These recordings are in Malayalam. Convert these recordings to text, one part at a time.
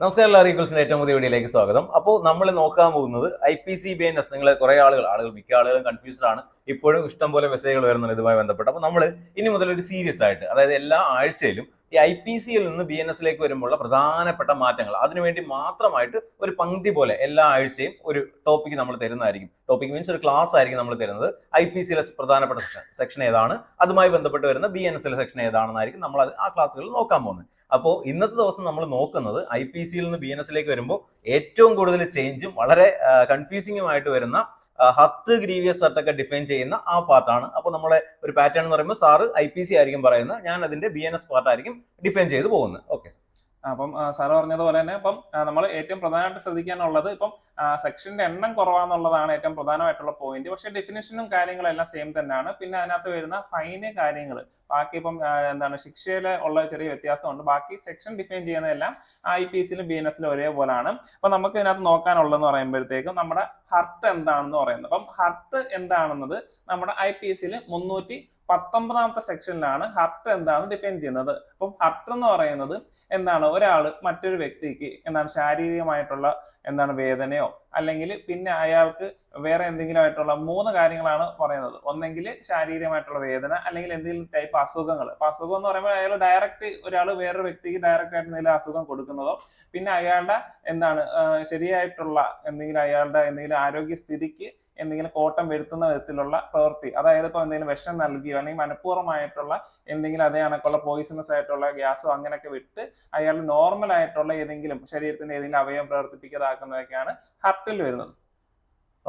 നമസ്കാരം എല്ലാ റീക്കൽസിന്റെ ഏറ്റവും പുതിയ വീഡിയോയിലേക്ക് സ്വാഗതം. അപ്പോൾ നമ്മൾ നോക്കാൻ പോകുന്നത് I P C B N S നിങ്ങളെ കുറെ ആളുകൾ ആളുകൾ മിക്ക ആളുകളും കൺഫ്യൂസ്ഡ് ആണ്. ഇപ്പോഴും ഇഷ്ടം പോലെ മെസ്സേജുകൾ വരുന്നുണ്ട് ഇതുമായി ബന്ധപ്പെട്ട്. അപ്പോൾ നമ്മൾ ഇനി മുതൽ ഒരു സീരിയസ് ആയിട്ട് അതായത് എല്ലാ ആഴ്ചയിലും ഈ ഐ പി സിയിൽ നിന്ന് ബി എൻ എസിലേക്ക് വരുമ്പോഴുള്ള പ്രധാനപ്പെട്ട മാറ്റങ്ങൾ. അതിനുവേണ്ടി മാത്രമായിട്ട് ഒരു പങ്ക്തി പോലെ എല്ലാ ആഴ്ചയും ഒരു ടോപ്പിക് നമ്മൾ തരുന്നതായിരിക്കും. ടോപ്പിക് മീൻസ് ഒരു ക്ലാസ് ആയിരിക്കും നമ്മൾ തരുന്നത്. ഐ പി സിയിലെ പ്രധാനപ്പെട്ട സെക്ഷൻ സെക്ഷൻ ഏതാണ്? അതുമായി ബന്ധപ്പെട്ട് വരുന്ന ബി എൻ എസിലെ സെക്ഷൻ ഏതാണെന്നായിരിക്കും നമ്മൾ അത് ആ ക്ലാസ്സുകളിൽ നോക്കാൻ പോകുന്നത്. അപ്പോൾ ഇന്നത്തെ ദിവസം നമ്മൾ നോക്കുന്നത് ഐ പി സിയിൽ നിന്ന് ബി എൻ എസിലേക്ക് വരുമ്പോൾ ഏറ്റവും കൂടുതൽ ചേഞ്ചും വളരെ കൺഫ്യൂസിംഗുമായിട്ട് വരുന്ന ഹത്ത് ഗ്രീവിയസ് സെറ്റൊക്കെ ഡിഫൈൻ ചെയ്യുന്ന ആ പാർട്ടാണ് അപ്പോൾ നമ്മളെ ഒരു പാറ്റേൺ എന്ന് പറയുമ്പോൾ സാറ് ഐ പി സി ആയിരിക്കും പറയുന്നത്. ഞാൻ അതിന്റെ ബി എൻ എസ് പാർട്ടായിരിക്കും ഡിഫൈൻ ചെയ്ത് പോകുന്നത്. ഓക്കെ അപ്പം സാറ് പറഞ്ഞതുപോലെ തന്നെ ഇപ്പം നമ്മൾ ഏറ്റവും പ്രധാനമായിട്ട് ശ്രദ്ധിക്കാനുള്ളത് ഇപ്പം സെക്ഷന്റെ എണ്ണം കുറവാന്നുള്ളതാണ് ഏറ്റവും പ്രധാനമായിട്ടുള്ള പോയിന്റ് പക്ഷേ ഡെഫിനേഷനും കാര്യങ്ങളെല്ലാം സെയിം തന്നെയാണ്. പിന്നെ അതിനകത്ത് വരുന്ന ഫൈന് കാര്യങ്ങൾ ബാക്കി ഇപ്പം എന്താണ് ശിക്ഷയിൽ ഉള്ള ചെറിയ വ്യത്യാസമുണ്ട്. ബാക്കി സെക്ഷൻ ഡിഫൈൻ ചെയ്യുന്നതെല്ലാം ഐ പി എസിലും ബി എൻ എസിലും ഒരേപോലാണ്. അപ്പൊ നമുക്ക് ഇതിനകത്ത് നോക്കാനുള്ളതെന്ന് പറയുമ്പോഴത്തേക്കും നമ്മുടെ ഹർട്ട് എന്താണെന്ന് പറയുന്നത്. അപ്പം ഹർട്ട് എന്താണെന്നത് നമ്മുടെ ഐ പി എസിൽ മുന്നൂറ്റി പത്തൊമ്പതാമത്തെ സെക്ഷനിലാണ് ഹർട്ട് എന്താണ് ഡിഫൈൻ ചെയ്യുന്നത്? അപ്പം ഹർട്ട് എന്ന് പറയുന്നത് എന്താണ്? ഒരാൾ മറ്റൊരു വ്യക്തിക്ക് എന്താണ് ശാരീരികമായിട്ടുള്ള എന്താണ് വേദനയോ അല്ലെങ്കിൽ പിന്നെ അയാൾക്ക് വേറെ എന്തെങ്കിലും ആയിട്ടുള്ള മൂന്ന് കാര്യങ്ങളാണ് പറയുന്നത്. ഒന്നെങ്കിൽ ശാരീരികമായിട്ടുള്ള വേദന അല്ലെങ്കിൽ എന്തെങ്കിലും ടൈപ്പ് അസുഖങ്ങൾ. അപ്പൊ അസുഖം എന്ന് പറയുമ്പോൾ അയാൾ ഡയറക്റ്റ് ഒരാൾ വേറൊരു വ്യക്തിക്ക് ഡയറക്റ്റ് ആയിട്ട് എന്തെങ്കിലും അസുഖം കൊടുക്കുന്നതോ പിന്നെ അയാളുടെ എന്താണ് ശരിയായിട്ടുള്ള എന്തെങ്കിലും അയാളുടെ എന്തെങ്കിലും ആരോഗ്യ സ്ഥിതിക്ക് എന്തെങ്കിലും കോട്ടം വരുത്തുന്ന വിധത്തിലുള്ള പ്രവൃത്തി അതായത് ഇപ്പോൾ എന്തെങ്കിലും വിഷം നൽകിയോ അല്ലെങ്കിൽ മനഃപൂർവമായിട്ടുള്ള എന്തെങ്കിലും അതേ കണക്കുള്ള പോയിസണസ് ആയിട്ടുള്ള ഗ്യാസോ അങ്ങനെയൊക്കെ വിട്ട് അയാൾ നോർമൽ ആയിട്ടുള്ള ഏതെങ്കിലും ശരീരത്തിന്റെ ഏതെങ്കിലും അവയവം പ്രവർത്തിപ്പിക്കാതാക്കുന്നതൊക്കെയാണ് ഹർട്ടിൽ വരുന്നത്.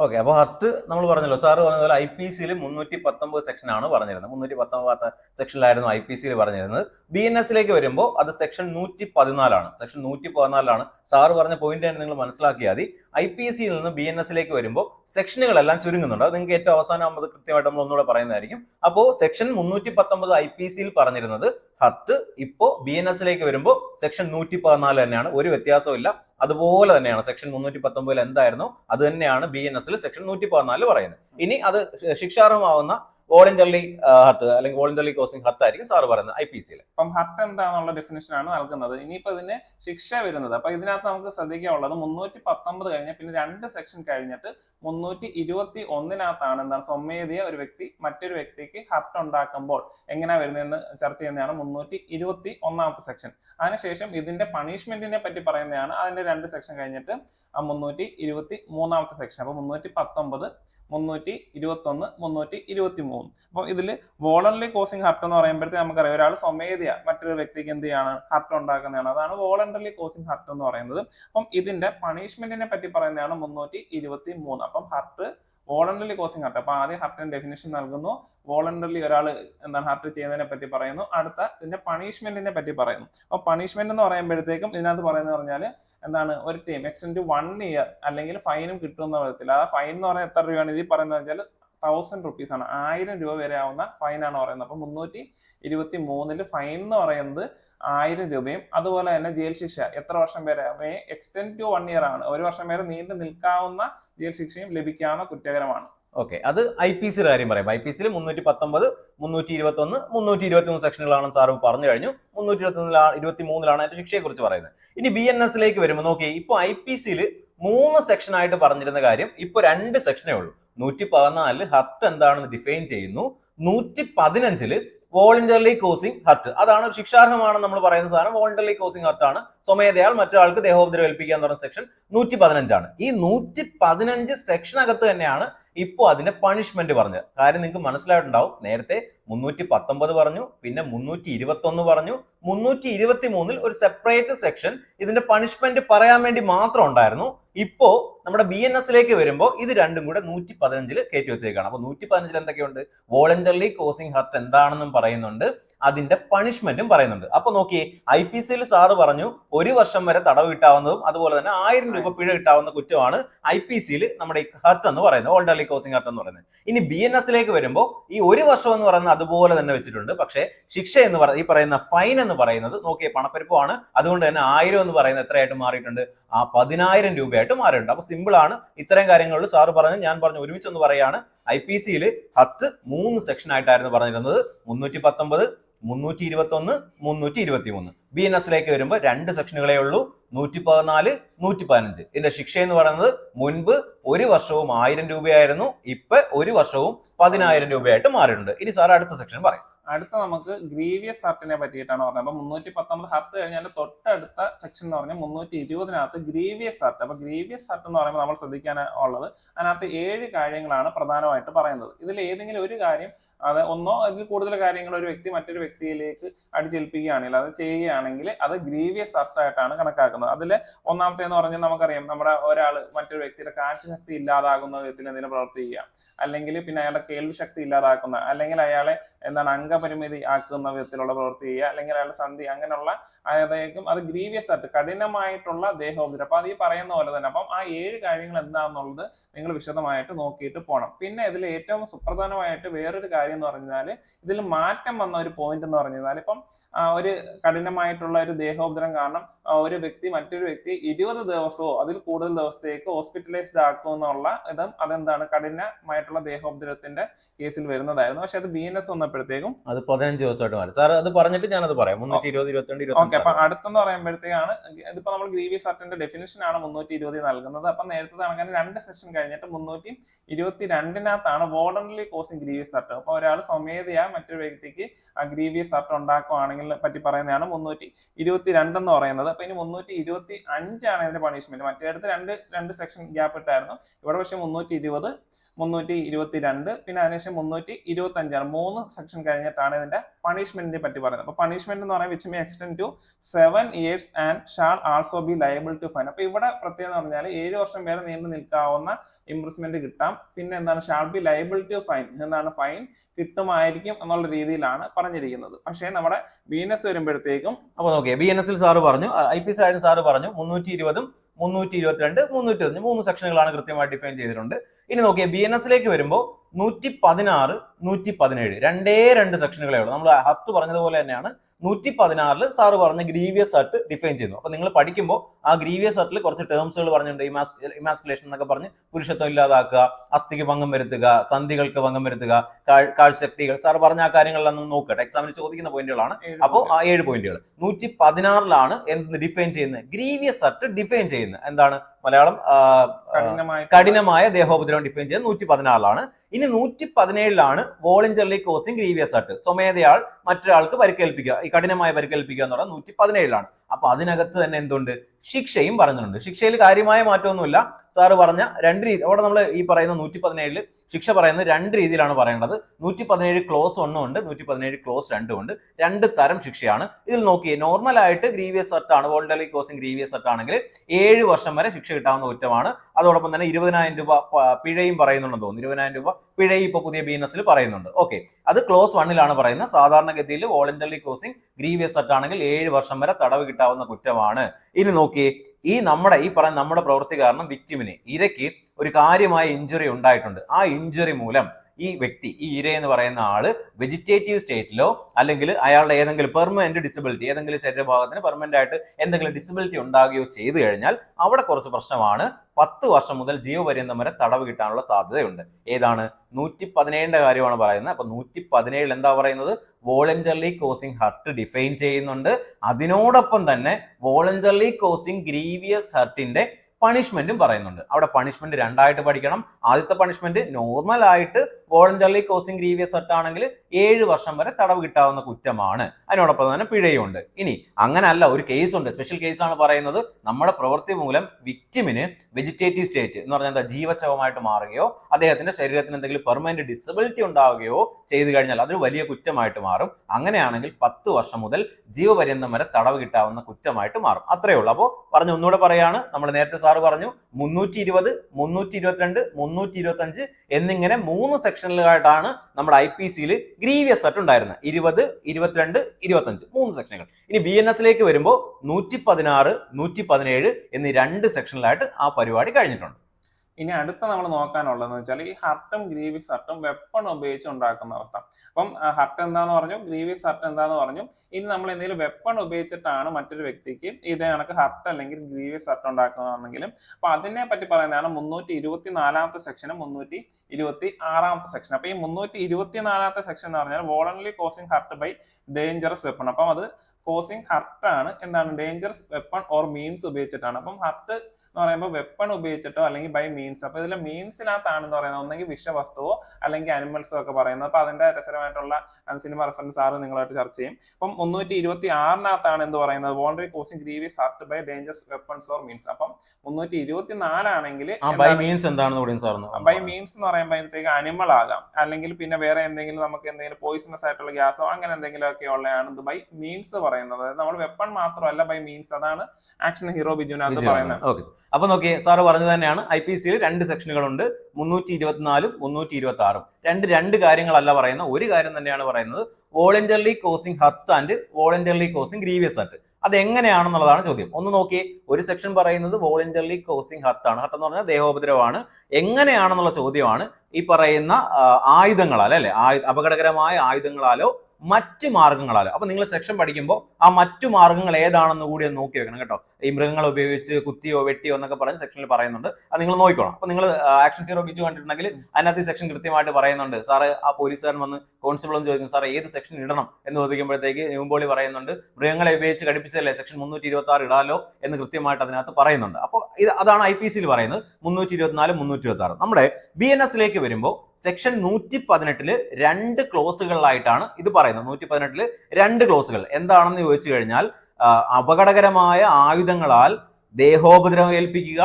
ഓക്കെ അപ്പോൾ ഹർട്ട് നമ്മൾ പറഞ്ഞല്ലോ സാറ് പറഞ്ഞ പോലെ ഐ പി സിയിൽ മുന്നൂറ്റി പത്തൊമ്പത് സെക്ഷൻ ആണ് പറഞ്ഞിരുന്നത്. മുന്നൂറ്റി പത്തൊമ്പത് സെക്ഷനിലായിരുന്നു ഐ പി സിയിൽ പറഞ്ഞിരുന്നത്. ബി എൻ എസിലേക്ക് വരുമ്പോൾ അത് സെക്ഷൻ നൂറ്റി പതിനാലാണ് സെക്ഷൻ നൂറ്റി പതിനാലാണ് സാറ് പറഞ്ഞ പോയിന്റ് തന്നെ നിങ്ങൾ മനസ്സിലാക്കിയാൽ മതി. ഐ പി എസ് സിയിൽ നിന്ന് ബി എൻ എസിലേക്ക് വരുമ്പോൾ സെക്ഷനുകളെല്ലാം ചുരുങ്ങുന്നുണ്ട്. അത് നിങ്ങൾക്ക് ഏറ്റവും അവസാനം ആകുമ്പോൾ അത് കൃത്യമായിട്ട് നമ്മൾ ഒന്നുകൂടെ പറയുന്നതായിരിക്കും. അപ്പോൾ സെക്ഷൻ മുന്നൂറ്റി പത്തൊമ്പത് ഐ പി സിയിൽ പറഞ്ഞിരുന്നത് ഹത്ത് ഇപ്പോൾ ബി എൻ എസിലേക്ക് വരുമ്പോൾ സെക്ഷൻ നൂറ്റി പതിനാല് തന്നെയാണ്. ഒരു വ്യത്യാസവും ഇല്ല അതുപോലെ തന്നെയാണ്. സെക്ഷൻ മുന്നൂറ്റി പത്തൊമ്പതിൽ എന്തായിരുന്നു? അത് തന്നെയാണ് ബി എൻ എസിൽ സെക്ഷൻ നൂറ്റി പതിനാലിൽ പറയുന്നത്. ഇനി അത് ശിക്ഷാർഹമാവുന്ന വോളണ്ടർലി ഹർട്ട് അല്ലെങ്കിൽ വോളണ്ടർലി കോസിംഗ് ഹർട്ട് ആയിരിക്കും സാറ് പറയുന്നത് ഐ പി സിയിൽ അപ്പം ഹർട്ട് എന്താണെന്നുള്ള ഡെഫിനേഷൻ ആണ് നൽകുന്നത്. ഇനിയിപ്പോൾ ഇതിന് ശിക്ഷ വരുന്നത്. അപ്പൊ ഇതിനകത്ത് നമുക്ക് ശ്രദ്ധിക്കാനുള്ളത് മുന്നൂറ്റി പത്തൊമ്പത് കഴിഞ്ഞ പിന്നെ രണ്ട് സെക്ഷൻ കഴിഞ്ഞിട്ട് മുന്നൂറ്റി ഇരുപത്തി ഒന്നിനകത്താണ് എന്താണ് സ്വമേധിയ ഒരു വ്യക്തി മറ്റൊരു വ്യക്തിക്ക് ഹർട്ട് ഉണ്ടാക്കുമ്പോൾ എങ്ങനെയാ വരുന്നതെന്ന് ചർച്ച ചെയ്യുന്നതാണ് മുന്നൂറ്റി ഇരുപത്തി ഒന്നാമത്തെ സെക്ഷൻ അതിനുശേഷം ഇതിന്റെ പണിഷ്മെന്റിനെ പറ്റി പറയുന്നതാണ് അതിന്റെ രണ്ട് സെക്ഷൻ കഴിഞ്ഞിട്ട് മുന്നൂറ്റി ഇരുപത്തി മൂന്നാമത്തെ സെക്ഷൻ അപ്പൊ മുന്നൂറ്റി പത്തൊമ്പത് മുന്നൂറ്റി ഇരുപത്തി ഒന്ന് മുന്നൂറ്റി ഇരുപത്തി മൂന്ന് അപ്പോൾ ഇതിൽ വോളണ്ടറി കോസിങ് ഹർട്ട് എന്ന് പറയുമ്പോഴത്തേക്ക് നമുക്കറിയാം ഒരാൾ സ്വമേധയ മറ്റൊരു വ്യക്തിക്ക് എന്ത് ചെയ്യാണ് ഹർട്ട് ഉണ്ടാക്കുന്നതാണ്. അതാണ് വോളണ്ടറി കോസിങ് ഹർട്ട് എന്ന് പറയുന്നത്. അപ്പം ഇതിന്റെ പണിഷ്മെന്റിനെ പറ്റി പറയുന്നതാണ് മുന്നൂറ്റി ഇരുപത്തി മൂന്ന് അപ്പം ഹർട്ട് വോളണ്ടറി കോസിങ് ഹർട്ട് അപ്പൊ ആദ്യം ഹർട്ടിന് ഡെഫിനേഷൻ നൽകുന്നു. വോളണ്ടറി ഒരാൾ എന്താണ് ഹർട്ട് ചെയ്യുന്നതിനെ പറ്റി പറയുന്നു. അടുത്ത ഇതിന്റെ പണിഷ്മെന്റിനെ പറ്റി പറയുന്നു. അപ്പൊ പണിഷ്മെന്റ് എന്ന് പറയുമ്പോഴത്തേക്കും ഇതിനകത്ത് പറയുന്നത് പറഞ്ഞാൽ എന്താണ് ഒരു ടീം എക്സ്റ്റെൻഡ് വൺ ഇയർ അല്ലെങ്കിൽ ഫൈനും കിട്ടുന്ന വിധത്തിൽ ആ ഫൈൻ എന്ന് പറയുന്നത് എത്ര രൂപയാണ്? ഇതിൽ പറയുന്നത് വെച്ചാൽ തൗസൻഡ് റുപ്പീസ് ആണ്. ആയിരം രൂപ വരെ ആവുന്ന ഫൈനാണ് പറയുന്നത്. അപ്പൊ മുന്നൂറ്റി ഇരുപത്തി മൂന്നിൽ ഫൈൻ എന്ന് പറയുന്നത് ആയിരം രൂപയും അതുപോലെ തന്നെ ജയിൽ ശിക്ഷ എത്ര വർഷം വരെ? എക്സ്റ്റെൻഡ് ടു വൺ ഇയർ ആണ്. ഒരു വർഷം വരെ നീണ്ടു നിൽക്കാവുന്ന ജയിൽ ശിക്ഷയും ലഭിക്കാവുന്ന കുറ്റകരമാണ്. ഓക്കെ അത് ഐ പി സിയുടെ കാര്യം പറയാം. ഐ പി സിയിൽ മുന്നൂറ്റി പത്തൊമ്പത് മുന്നൂറ്റി ഇരുപത്തി ഒന്ന് മുന്നൂറ്റി ഇരുപത്തി മൂന്ന് സെക്ഷനുകളാണ് സാറ് പറഞ്ഞു കഴിഞ്ഞു മുന്നൂറ്റി ഇരുപത്തി ഒന്നിലാണ് ഇരുപത്തി മൂന്നിലാണ് അതിന്റെ ശിക്ഷയെ കുറിച്ച് പറയുന്നത്. ഇനി ബി എൻ എസിലേക്ക് വരുമ്പോൾ നോക്കി ഇപ്പൊ ഐ പി സിയിൽ മൂന്ന് സെക്ഷൻ ആയിട്ട് പറഞ്ഞിരുന്ന കാര്യം ഇപ്പൊ രണ്ട് സെക്ഷനേ ഉള്ളൂ. നൂറ്റി പതിനാലിൽ ഹർട്ട് എന്താണെന്ന് ഡിഫൈൻ ചെയ്യുന്നു. നൂറ്റി പതിനഞ്ചിൽ വോളണ്ടർലി കോസിംഗ് ഹർട്ട് അതാണ് ഒരു ശിക്ഷാർഹമാണ് നമ്മൾ പറയുന്ന സാധനം. വോളണ്ടർലി കോസിംഗ് ഹർട്ട് ആണ്. സ്വമേധയാൽ മറ്റൊരാൾക്ക് ദേഹോപദ്രവം ഏൽപ്പിക്കുക എന്ന് പറയുന്ന സെക്ഷൻ നൂറ്റി പതിനഞ്ചാണ് ഈ നൂറ്റി പതിനഞ്ച് സെക്ഷനകത്ത് തന്നെയാണ് ഇപ്പോൾ അതിന്റെ പണിഷ്മെന്റ് പറഞ്ഞത് കാര്യം നിങ്ങൾക്ക് മനസ്സിലായിട്ടുണ്ടാവും. നേരത്തെ മുന്നൂറ്റി പത്തൊമ്പത് പറഞ്ഞു പിന്നെ മുന്നൂറ്റി ഇരുപത്തൊന്ന് പറഞ്ഞു. മുന്നൂറ്റി ഇരുപത്തി മൂന്നിൽ ഒരു സെപ്പറേറ്റ് സെക്ഷൻ ഇതിന്റെ പണിഷ്മെന്റ് പറയാൻ വേണ്ടി മാത്രം ഉണ്ടായിരുന്നു. ഇപ്പോ നമ്മുടെ ബി എൻ എസിലേക്ക് വരുമ്പോൾ ഇത് രണ്ടും കൂടെ നൂറ്റി പതിനഞ്ചിൽ കയറ്റി വെച്ചേക്കാണ്. അപ്പൊ നൂറ്റി പതിനഞ്ചിൽ എന്തൊക്കെയുണ്ട്? വോളണ്ടർലി കോസിംഗ് ഹർട്ട് എന്താണെന്നും പറയുന്നുണ്ട്. അതിന്റെ പണിഷ്മെന്റും പറയുന്നുണ്ട്. അപ്പൊ നോക്കിയേ ഐ പി സിയിൽ സാറ് പറഞ്ഞു ഒരു വർഷം വരെ തടവ് കിട്ടാവുന്നതും അതുപോലെ തന്നെ ആയിരം രൂപ പിഴ കിട്ടാവുന്ന കുറ്റമാണ് ഐ പി സിയിൽ നമ്മുടെ ഹർട്ട് എന്ന് പറയുന്നത് വോളണ്ടർലി കോസിംഗ് ഹർട്ട് എന്ന് പറയുന്നത്. ഇനി ബി എൻ എസിലേക്ക് വരുമ്പോൾ ഈ ഒരു വർഷം എന്ന് പറയുന്നത് അതുപോലെ തന്നെ വെച്ചിട്ടുണ്ട്. പക്ഷേ ശിക്ഷ എന്ന് പറയുന്നത് ഈ പറയുന്ന ഫൈൻ എന്ന് പറയുന്നത് നോക്കിയേ പണപ്പെരുപ്പമാണ്. അതുകൊണ്ട് തന്നെ ആയിരം എന്ന് പറയുന്നത് എത്രയായിട്ട് മാറിയിട്ടുണ്ട്? ആ പതിനായിരം രൂപയായിട്ട് മാറിയിട്ടുണ്ട് അപ്പൊ സിമ്പിൾ ആണ്. ഇത്തരം കാര്യങ്ങളിൽ സാറ് പറഞ്ഞു ഞാൻ പറഞ്ഞു ഒരുമിച്ചൊന്ന് പറയാണ്. ഐ പി സിയിൽ ഹത്ത് മൂന്ന് സെക്ഷൻ ആയിട്ടായിരുന്നു പറഞ്ഞിരുന്നത്. മുന്നൂറ്റി പത്തൊമ്പത് മുന്നൂറ്റി ഇരുപത്തി ഒന്ന് മുന്നൂറ്റി ഇരുപത്തി മൂന്ന് ബി എൻ എസിലേക്ക് വരുമ്പോൾ രണ്ട് സെക്ഷനുകളേ ഉള്ളൂ. നൂറ്റി പതിനാല് നൂറ്റി പതിനഞ്ച് ഇതിന്റെ ശിക്ഷ എന്ന് പറയുന്നത് മുൻപ് ഒരു വർഷവും ആയിരം രൂപയായിരുന്നു. ഇപ്പൊ ഒരു വർഷവും പതിനായിരം രൂപയായിട്ട് മാറിയിട്ടുണ്ട്. ഇനി സാർ അടുത്ത സെക്ഷൻ പറയും. അടുത്ത നമുക്ക് ഗ്രീവിയസ് ഹർട്ടിനെ പറ്റിയിട്ടാണ് പറഞ്ഞത്. അപ്പൊ മുന്നൂറ്റി പത്തൊമ്പത് ഹർട്ട് കഴിഞ്ഞാൽ തൊട്ടടുത്ത സെക്ഷൻ എന്ന് പറഞ്ഞാൽ മുന്നൂറ്റി ഇരുപതിനകത്ത് ഗ്രീവിയസ് ഹർട്ട് അപ്പൊ ഗ്രീവിയസ് ഹർട്ട് എന്ന് പറയുമ്പോൾ നമ്മൾ ശ്രദ്ധിക്കാൻ ഉള്ളത്. അതിനകത്ത് ഏഴ് കാര്യങ്ങളാണ് പ്രധാനമായിട്ട് പറയുന്നത്. ഇതിൽ ഏതെങ്കിലും ഒരു കാര്യം അത് ഒന്നോ അതിൽ കൂടുതൽ കാര്യങ്ങൾ ഒരു വ്യക്തി മറ്റൊരു വ്യക്തിയിലേക്ക് അടിച്ചേൽപ്പിക്കുകയാണെങ്കിൽ അത് ചെയ്യുകയാണെങ്കിൽ അത് ഗ്രീവിയസ് ആയിട്ടാണ് കണക്കാക്കുന്നത്. അതിൽ ഒന്നാമത്തെ എന്ന് പറഞ്ഞാൽ നമുക്കറിയാം നമ്മുടെ ഒരാൾ മറ്റൊരു വ്യക്തിയുടെ കാഴ്ചശക്തി ഇല്ലാതാകുന്ന വിധത്തിൽ എന്തെങ്കിലും പ്രവർത്തിക്കുക. അല്ലെങ്കിൽ പിന്നെ അയാളുടെ കേൾവി ശക്തി ഇല്ലാതാക്കുന്ന അല്ലെങ്കിൽ അയാളെ എന്താണ് അംഗപരിമിതി ആക്കുന്ന വിധത്തിലുള്ള പ്രവൃത്തി ചെയ്യുക അല്ലെങ്കിൽ അയാളുടെ സന്ധി അങ്ങനെയുള്ള അതായിരിക്കും അത് ഗ്രീവിയസ് ആയിട്ട് കഠിനമായിട്ടുള്ള ദേഹോപദ്രം അപ്പൊ അത് ഈ പറയുന്ന പോലെ തന്നെ അപ്പം ആ ഏഴ് കാര്യങ്ങൾ എന്താണെന്നുള്ളത് നിങ്ങൾ വിശദമായിട്ട് നോക്കിയിട്ട് പോകണം പിന്നെ ഇതിൽ ഏറ്റവും സുപ്രധാനമായിട്ട് വേറൊരു കാര്യം എന്ന് പറഞ്ഞാൽ ഇതിൽ മാറ്റം വന്ന ഒരു പോയിന്റ് എന്ന് പറഞ്ഞാൽ ഇപ്പം ഒരു കഠിനമായിട്ടുള്ള ഒരു ദേഹോപദ്രം കാരണം ഒരു വ്യക്തി മറ്റൊരു വ്യക്തി ഇരുപത് ദിവസമോ അതിൽ കൂടുതൽ ദിവസത്തേക്ക് ഹോസ്പിറ്റലൈസ്ഡ് ആക്കും എന്നുള്ള ഇത് അതെന്താണ് കഠിനമായിട്ടുള്ള ദേഹോപദ്രവത്തിന്റെ കേസിൽ വരുന്നതായിരുന്നു. പക്ഷെ അത് ബി എൻ എസ് വന്നപ്പോഴത്തേക്കും അത് പതിനഞ്ച് ദിവസമായിട്ട് മാറി. സാർ അത് പറഞ്ഞിട്ട് ഞാനത് പറയാം. മുന്നൂറ്റി ഇരുപത് ഇരുപത്തിരണ്ട് ഓക്കെ അപ്പൊ അടുത്തെന്ന് പറയുമ്പോഴത്തേക്കാണ് ഇതിപ്പോ നമ്മൾ ഗ്രീവിയസ് ആർട്ടിന്റെ ഡെഫിനിഷൻ ആണ് മുന്നൂറ്റി ഇരുപത് നൽകുന്നത്. അപ്പൊ നേരത്തെ അങ്ങനെ രണ്ട് സെക്ഷൻ കഴിഞ്ഞിട്ട് മുന്നൂറ്റി ഇരുപത്തി രണ്ടിനകത്താണ് വോളണ്ടറി കോസിംഗ് ഗ്രീവിയസ് ആർട്ട് അപ്പൊ ഒരാൾ സ്വമേധയാ മറ്റൊരു വ്യക്തിക്ക് ആ ഗ്രീവിയസ് ആർട്ട് ഉണ്ടാക്കുവാണെങ്കിൽ പറ്റി പറയുന്നതാണ് മുന്നൂറ്റി ഇരുപത്തി രണ്ടെന്ന് പറയുന്നത്. അപ്പൊ ഇനി മുന്നൂറ്റി ഇരുപത്തി അഞ്ചാണ് അതിന്റെ പണിഷ്മെന്റ് മറ്റേടത്ത് രണ്ട് രണ്ട് സെക്ഷൻ ഗ്യാപ്പ് ഇട്ടായിരുന്നു. ഇവിടെ പക്ഷെ മുന്നൂറ്റി ഇരുപത് മുന്നൂറ്റി ഇരുപത്തി രണ്ട് പിന്നെ അതിനുശേഷം മുന്നൂറ്റി ഇരുപത്തി അഞ്ചാണ് മൂന്ന് സെക്ഷൻ കഴിഞ്ഞിട്ടാണ് ഇതിന്റെ പണിഷ്മെന്റിനെ പറ്റി പറയുന്നത്. അപ്പൊ പണിഷ്മെന്റ് എന്ന് പറയുന്നത് which may extend to seven years and shall also be liable to fine അപ്പൊ ഇവിടെ പ്രത്യേകം പറഞ്ഞാൽ ഏഴ് വർഷം വരെ നീണ്ടു നിൽക്കാവുന്ന ഇംപ്രൂവ്മെന്റ് കിട്ടാം. പിന്നെ എന്താണ്? Shall be liable to fine എന്താണ്? ഫൈൻ കിട്ടുമായിരിക്കും എന്നുള്ള രീതിയിലാണ് പറഞ്ഞിരിക്കുന്നത്. പക്ഷേ നമ്മുടെ ബി എൻ എസ് വരുമ്പോഴത്തേക്കും അപ്പൊ നോക്കിയേ ബി എൻ എസിൽ സാറ് പറഞ്ഞു ഐ പി സൈഡിൽ സാറ് പറഞ്ഞു മുന്നൂറ്റി ഇരുപതും മുന്നൂറ്റി ഇരുപത്തിരണ്ട് മുന്നൂറ്റി മൂന്ന് സെക്ഷനുകളാണ് കൃത്യമായി ഡിഫൈൻ ചെയ്തിട്ടുണ്ട്. ഇനി നോക്കിയേ ബി എൻ എസിലേക്ക് വരുമ്പോൾ നൂറ്റി പതിനാറ് നൂറ്റി പതിനേഴ് രണ്ടേ രണ്ട് സെക്ഷനുകളേ ഉള്ളൂ. നമ്മൾ ഹത്ത് പറഞ്ഞതുപോലെ തന്നെയാണ് നൂറ്റി പതിനാറിൽ സാറ് പറഞ്ഞ ഗ്രീവിയസ് ആർട്ട് ഡിഫൈൻ ചെയ്യുന്നു. അപ്പൊ നിങ്ങൾ പഠിക്കുമ്പോൾ ആ ഗ്രീവിയസ് ആർട്ടിൽ കുറച്ച് ടേംസുകൾ പറഞ്ഞിട്ടുണ്ട്. ഇമാസ്കുലേഷൻ എന്നൊക്കെ പറഞ്ഞ് പുരുഷത്വം ഇല്ലാതാക്കുക അസ്ഥിക്ക് ഭംഗം വരുത്തുക സന്ധികൾക്ക് ഭംഗം വരുത്തുക കാഴ്- കാഴ്ചശക്തികൾ. സാർ പറഞ്ഞ ആ കാര്യങ്ങളെല്ലാം ഒന്ന് നോക്കട്ടെ. എക്സാമിന് ചോദിക്കുന്ന പോയിന്റുകളാണ് അപ്പോൾ ആ ഏഴ് പോയിന്റുകൾ നൂറ്റി പതിനാറിലാണ് എന്ത് ഡിഫൈൻ ചെയ്യുന്നത്? ഗ്രീവിയസ് ആർട്ട് ഡിഫൈൻ ചെയ്യുന്നത്. എന്താണ്? മലയാളം കഠിനമായ ദേഹോപദ്രവം ഡിഫൈൻ ചെയ്ത് നൂറ്റി പതിനാറിലാണ് ഇനി നൂറ്റി പതിനേഴിലാണ് വോളണ്ടറി കോസിങ് ഗ്രീവിയസ് ആയിട്ട്. സ്വമേധയാൾ മറ്റൊരാൾക്ക് പരിക്കേൽപ്പിക്കുക ഈ കഠിനമായ പരിക്കേൽപ്പിക്കുക എന്ന് പറഞ്ഞാൽ നൂറ്റി പതിനേഴിലാണ് അപ്പൊ അതിനകത്ത് തന്നെ എന്തുണ്ട്? ശിക്ഷയും പറഞ്ഞിട്ടുണ്ട്. ശിക്ഷയിൽ കാര്യമായ മാറ്റമൊന്നുമില്ല. സാറ് പറഞ്ഞ രണ്ട് രീതി അവിടെ നമ്മൾ ഈ പറയുന്ന നൂറ്റി പതിനേഴിൽ ശിക്ഷ പറയുന്നത് രണ്ട് രീതിയിലാണ് പറയേണ്ടത്. നൂറ്റി പതിനേഴ് ക്ലോസ് ഒന്നും ഉണ്ട് നൂറ്റി പതിനേഴ് ക്ലോസ് രണ്ടും ഉണ്ട്. രണ്ട് തരം ശിക്ഷയാണ്. ഇതിൽ നോക്കിയേ നോർമൽ ആയിട്ട് ഗ്രീവിയസ് ആണ് വോൾഡലി കോസിങ് ഗ്രീവിയസ് ആണെങ്കിൽ ഏഴ് വർഷം വരെ ശിക്ഷ കിട്ടാവുന്ന കുറ്റമാണ്. അതോടൊപ്പം തന്നെ ഇരുപതിനായിരം രൂപ പിഴയും പറയുന്നുണ്ടെന്ന് തോന്നുന്നു. ഇരുപതിനായിരം രൂപ പിഴയും ഇപ്പൊ പുതിയ ബി എൻ എസിൽ പറയുന്നുണ്ട്. ഓക്കെ. അത് ക്ലോസ് വണ്ണിലാണ് പറയുന്നത്. സാധാരണഗതിയിൽ വോളണ്ടറി ക്ലോസിംഗ് ഗ്രീവിയസ് ആണെങ്കിൽ ഏഴ് വർഷം വരെ തടവ് കിട്ടാവുന്ന കുറ്റമാണ്. ഇനി നോക്കിയേ ഈ നമ്മുടെ ഈ പറയുന്ന നമ്മുടെ പ്രവൃത്തി കാരണം വിക്ടിമിന് ഇരയ്ക്ക് ഒരു കാര്യമായ ഇഞ്ചുറി ഉണ്ടായിട്ടുണ്ട്. ആ ഇഞ്ചുറി മൂലം ഈ വ്യക്തി ഈ ഇര എന്ന് പറയുന്ന ആൾ വെജിറ്റേറ്റീവ് സ്റ്റേറ്റിലോ അല്ലെങ്കിൽ അയാളുടെ ഏതെങ്കിലും പെർമനന്റ് ഡിസബിലിറ്റി ഏതെങ്കിലും ശരീരഭാഗത്തിന് പെർമനന്റ് ആയിട്ട് എന്തെങ്കിലും ഡിസബിലിറ്റി ഉണ്ടാകുകയോ ചെയ്തു കഴിഞ്ഞാൽ അവിടെ കുറച്ച് പ്രശ്നമാണ്. പത്ത് വർഷം മുതൽ ജീവപര്യന്തം വരെ തടവ് കിട്ടാനുള്ള സാധ്യതയുണ്ട്. ഏതാണ്? നൂറ്റി പതിനേഴിന്റെ കാര്യമാണ് പറയുന്നത്. അപ്പൊ നൂറ്റി പതിനേഴിൽ എന്താ പറയുന്നത്? വോളണ്ടർലി കോസിങ് ഹർട്ട് ഡിഫൈൻ ചെയ്യുന്നുണ്ട്. അതിനോടൊപ്പം തന്നെ വോളണ്ടർലി കോസിങ് ഗ്രീവിയസ് ഹർട്ടിന്റെ പണിഷ്മെന്റും പറയുന്നുണ്ട്. അവിടെ പണിഷ്മെന്റ് രണ്ടായിട്ട് പഠിക്കണം. ആദ്യത്തെ പണിഷ്മെന്റ് നോർമൽ ആയിട്ട് വോളണ്ടറി കോസിംഗ് ഗ്രീവിയസ് ഒറ്റാണെങ്കിൽ ഏഴ് വർഷം വരെ തടവ് കിട്ടാവുന്ന കുറ്റമാണ്. അതിനോടൊപ്പം തന്നെ പിഴയുണ്ട് ഇനി അങ്ങനല്ല ഒരു കേസ് ഉണ്ട് സ്പെഷ്യൽ കേസാണ് പറയുന്നത്. നമ്മുടെ പ്രവൃത്തി മൂലം വിക്ടിമിന് വെജിറ്റേറ്റീവ് സ്റ്റേറ്റ് എന്ന് പറഞ്ഞാൽ എന്താ ജീവചവമായിട്ട് മാറുകയോ അദ്ദേഹത്തിന്റെ ശരീരത്തിന് എന്തെങ്കിലും പെർമനന്റ് ഡിസബിലിറ്റി ഉണ്ടാവുകയോ ചെയ്തു കഴിഞ്ഞാൽ അതൊരു വലിയ കുറ്റമായിട്ട് മാറും. അങ്ങനെയാണെങ്കിൽ പത്ത് വർഷം മുതൽ ജീവപര്യന്തം വരെ തടവ് കിട്ടാവുന്ന കുറ്റമായിട്ട് മാറും. അത്രയേ ഉള്ളൂ. അപ്പോൾ പറഞ്ഞു ഒന്നുകൂടെ പറയാണ്. നമ്മൾ നേരത്തെ സാറ് പറഞ്ഞു മുന്നൂറ്റി ഇരുപത് മുന്നൂറ്റി ഇരുപത്തിരണ്ട് മുന്നൂറ്റി ഇരുപത്തി അഞ്ച് എന്നിങ്ങനെ മൂന്ന് സെക്ഷനിലായിട്ടാണ് നമ്മുടെ ഐ പി സിയിൽ ഗ്രീവിയസ് സെറ്റ് ഉണ്ടായിരുന്നത്. ഇരുപത് ഇരുപത്തിരണ്ട് ഇരുപത്തഞ്ച് മൂന്ന് സെക്ഷനുകൾ. ഇനി ബി എൻ എസിലേക്ക് വരുമ്പോൾ നൂറ്റി പതിനാറ് നൂറ്റി പതിനേഴ് എന്നീ രണ്ട് സെക്ഷനിലായിട്ട് ആ പരിപാടി കഴിഞ്ഞിട്ടുണ്ട്. ഇനി അടുത്ത നമ്മൾ നോക്കാനുള്ളതെന്ന് വെച്ചാൽ ഈ ഹർട്ടും ഗ്രീവിയസ് ഹർട്ടും വെപ്പൺ ഉപയോഗിച്ച് ഉണ്ടാക്കുന്ന അവസ്ഥ. അപ്പം ഹർട്ട് എന്താന്ന് പറഞ്ഞു ഗ്രീവിയസ് ഹർട്ട് എന്താന്ന് പറഞ്ഞു ഇനി നമ്മൾ എന്തെങ്കിലും വെപ്പൺ ഉപയോഗിച്ചിട്ടാണ് മറ്റൊരു വ്യക്തിക്ക് ഇതേ കണക്ക് ഹർട്ട് അല്ലെങ്കിൽ ഗ്രീവിയസ് ഹർട്ട് ഉണ്ടാക്കുന്നതാണെങ്കിലും അപ്പൊ അതിനെ പറ്റി പറയുന്നതാണ് മുന്നൂറ്റി ഇരുപത്തി നാലാമത്തെ സെക്ഷനും മുന്നൂറ്റി ഇരുപത്തി ആറാമത്തെ സെക്ഷൻ അപ്പൊ ഈ മുന്നൂറ്റി ഇരുപത്തി നാലാമത്തെ സെക്ഷൻ എന്ന് പറഞ്ഞാൽ voluntary causing hurt by dangerous weapon അപ്പം അത് കോസിങ് ഹർട്ട് ആണ്. എന്താണ്? ഡേഞ്ചറസ് വെപ്പൺ ഓർ മീൻസ് ഉപയോഗിച്ചിട്ടാണ്. അപ്പം ഹർട്ട് എന്ന് പറയുമ്പോൾ വെപ്പൺ ഉപയോഗിച്ചിട്ടോ അല്ലെങ്കിൽ ബൈ മീൻസ് അപ്പൊ ഇതിലെ മീൻസിനകത്താണെന്ന് പറയുന്നത് ഒന്നെങ്കിൽ വിഷവസ്തുവോ അല്ലെങ്കിൽ അനിമൽസോ ഒക്കെ പറയുന്നത്. അപ്പൊ അതിന്റെ രസകരമായിട്ടുള്ള സിനിമ റെഫറൻസ് ആറ് നിങ്ങളായിട്ട് ചർച്ച ചെയ്യും. അപ്പം മുന്നൂറ്റി ഇരുപത്തി ആറിനകത്താണ് എന്ത് പറയുന്നത്? വോളറി causing grievous hurt by dangerous weapons or means അപ്പം മുന്നൂറ്റി ഇരുപത്തി നാലാണെങ്കിൽ ബൈ മീൻസ് എന്താണെന്ന് പറയും സാർ ബൈ മീൻസ് എന്ന് പറയുമ്പോൾ അതിനകത്തേക്ക് അനിമൽ ആകാം. അല്ലെങ്കിൽ പിന്നെ വേറെ എന്തെങ്കിലും നമുക്ക് എന്തെങ്കിലും പോയിസണസ് ആയിട്ടുള്ള ഗ്യാസോ അങ്ങനെ എന്തെങ്കിലും ഒക്കെ ഉള്ളതാണ് ഇത് ബൈ മീൻസ് പറയുന്നത്. അതായത് നമ്മൾ വെപ്പൺ മാത്രമല്ല ബൈ മീൻസ് അതാണ് ആക്ഷൻ ഹീറോ ബിജുവിനകത്ത് പറയുന്നത്. ഓക്കെ അപ്പൊ നോക്കിയേ സാറ് പറഞ്ഞത് തന്നെയാണ്. ഐ പി സിയിൽ രണ്ട് സെക്ഷനുകളുണ്ട്. മുന്നൂറ്റി ഇരുപത്തിനാലും മുന്നൂറ്റി ഇരുപത്തി ആറും രണ്ട് രണ്ട് കാര്യങ്ങളല്ല പറയുന്ന ഒരു കാര്യം തന്നെയാണ് പറയുന്നത്. Voluntarily causing hurt and voluntarily causing grievous ആയിട്ട് അത് എങ്ങനെയാണെന്നുള്ളതാണ് ചോദ്യം. ഒന്ന് നോക്കി ഒരു സെക്ഷൻ പറയുന്നത് വോളണ്ടിയർലി കോസിംഗ് ഹത്താണ് ഹർട്ട് എന്ന് പറഞ്ഞാൽ ദേഹോപദ്രവമാണ്. എങ്ങനെയാണെന്നുള്ള ചോദ്യമാണ് ഈ പറയുന്ന ആയുധങ്ങളാലോ അല്ലെ? അപകടകരമായ ആയുധങ്ങളാലോ മറ്റ് മാർഗങ്ങളാലോ അപ്പൊ നിങ്ങൾ സെക്ഷൻ പഠിക്കുമ്പോൾ ആ മറ്റു മാർഗങ്ങൾ ഏതാണെന്ന് കൂടി നോക്കി വെക്കണം കേട്ടോ. ഈ മൃഗങ്ങൾ ഉപയോഗിച്ച് കുത്തിയോ വെട്ടിയോ എന്നൊക്കെ പറഞ്ഞ് സെക്ഷനിൽ പറയുന്നുണ്ട്. അത് നിങ്ങൾ നോക്കിക്കോണം അപ്പൊ നിങ്ങൾ ആക്ഷൻ ഹീറോ ബിജു കണ്ടിട്ടുണ്ടെങ്കിൽ അതിനകത്ത് സെക്ഷൻ കൃത്യമായിട്ട് പറയുന്നുണ്ട്. സാറ് ആ പോലീസുകാരൻ വന്ന് കോൺസ്റ്റബിളും ചോദിക്കും സാറേ ഏത് സെക്ഷൻ ഇടണം? എന്ന് ചോദിക്കുമ്പോഴത്തേക്ക് ന്യൂമ്പോളി പറയുന്നുണ്ട്. മൃഗങ്ങളെ ഉപയോഗിച്ച് കടിപ്പിച്ചല്ലേ സെക്ഷൻ മുന്നൂറ്റി ഇരുപത്തി ആറ് ഇടാലോ? എന്ന് കൃത്യമായിട്ട് അതിനകത്ത് പറയുന്നുണ്ട്. അപ്പോൾ ഇത് അതാണ് ഐ പി സിയിൽ പറയുന്നത്. മുന്നൂറ്റി ഇരുപത്തിനാല് മുന്നൂറ്റി ഇരുപത്തി ആറ് നമ്മുടെ ബി എൻ എസിലേക്ക് വരുമ്പോൾ സെക്ഷൻ നൂറ്റി പതിനെട്ടിൽ രണ്ട് ക്ലോസുകളിലായിട്ടാണ് ഇത് പറയുന്നത്. നൂറ്റി പതിനെട്ടിൽ രണ്ട് ക്ലോസുകൾ. എന്താണെന്ന് ചോദിച്ചു കഴിഞ്ഞാൽ അപകടകരമായ ആയുധങ്ങളാൽ ദേഹോപദ്രവം ഏൽപ്പിക്കുക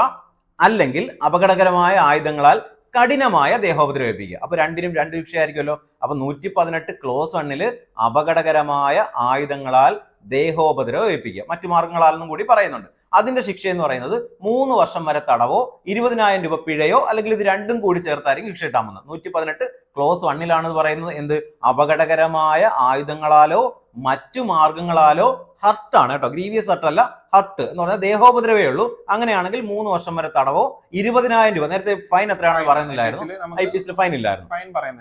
അല്ലെങ്കിൽ അപകടകരമായ ആയുധങ്ങളാൽ കഠിനമായ ദേഹോപദ്രവം ഏൽപ്പിക്കുക. അപ്പൊ രണ്ടിനും രണ്ട് ശിക്ഷയായിരിക്കുമല്ലോ അപ്പൊ നൂറ്റി പതിനെട്ട് ക്ലോസ് വണ്ണിൽ അപകടകരമായ ആയുധങ്ങളാൽ ദേഹോപദ്രവം ഏൽപ്പിക്കുക. മറ്റു മാർഗങ്ങളാലെന്നും കൂടി പറയുന്നുണ്ട്. അതിന്റെ ശിക്ഷ എന്ന് പറയുന്നത് മൂന്ന് വർഷം വരെ തടവോ ഇരുപതിനായിരം രൂപ പിഴയോ അല്ലെങ്കിൽ ഇത് രണ്ടും കൂടി ചേർത്തായിരിക്കും ശിക്ഷ കിട്ടാമെന്ന് നൂറ്റി പതിനെട്ട് ക്ലോസ് വണ്ണിലാണ് പറയുന്നത്. എന്ത്? അപകടകരമായ ആയുധങ്ങളാലോ മറ്റു മാർഗങ്ങളാലോ ഹർട്ടാണ് കേട്ടോ. ഗ്രീവിയസ് ഹർട്ട് അല്ല ഹർട്ട് എന്ന് പറഞ്ഞാൽ ദേഹോപദ്രവേ ഉള്ളൂ. അങ്ങനെയാണെങ്കിൽ മൂന്ന് വർഷം വരെ തടവോ? ഇരുപതിനായിരം രൂപ. നേരത്തെ ഫൈൻ എത്രയാണെന്ന് പറയുന്നില്ലായിരുന്നു. ഐ പി എസിൽ ഫൈൻ ഇല്ലായിരുന്നു.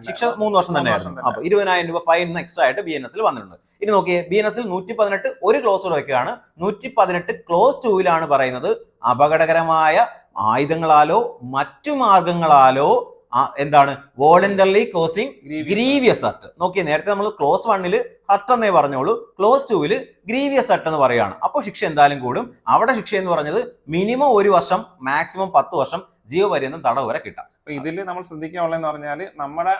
ശിക്ഷ മൂന്ന് വർഷം തന്നെയായിരുന്നു. അപ്പൊ ഇരുപതിനായിരം രൂപ ഫൈൻ എക്സ്ട്രാ ആയിട്ട് ബി എൻ എസിൽ വന്നിട്ടുണ്ട്. ഇനി നോക്കിയേ ബി എൻ എസിൽ നൂറ്റി പതിനെട്ട് ഒരു ക്ലോസ് വയ്ക്കുകയാണ് നൂറ്റി പതിനെട്ട് ക്ലോസ് ടൂവിലാണ് പറയുന്നത്. അപകടകരമായ ആയുധങ്ങളാലോ മറ്റു മാർഗങ്ങളാലോ എന്താണ്? വോളണ്ടർലി കോസിംഗ് ഗ്രീവിയസ് ഹർട്ട് നോക്കി നേരത്തെ നമ്മൾ ക്ലോസ് വണ്ണിൽ ഹർട്ട് എന്നേ പറഞ്ഞോളൂ. ക്ലോസ് ടൂവിൽ ഗ്രീവിയസ് ഹർട്ട് എന്ന് പറയുകയാണ്. അപ്പോൾ ശിക്ഷ എന്തായാലും കൂടും. അവിടെ ശിക്ഷ എന്ന് പറഞ്ഞത് മിനിമം ഒരു വർഷം മാക്സിമം പത്ത് വർഷം ജീവപര്യന്തം തടവ് വരെ കിട്ടാം. ഇതിൽ നമ്മൾ ശ്രദ്ധിക്കാനുള്ളതെന്ന് പറഞ്ഞാൽ നമ്മുടെ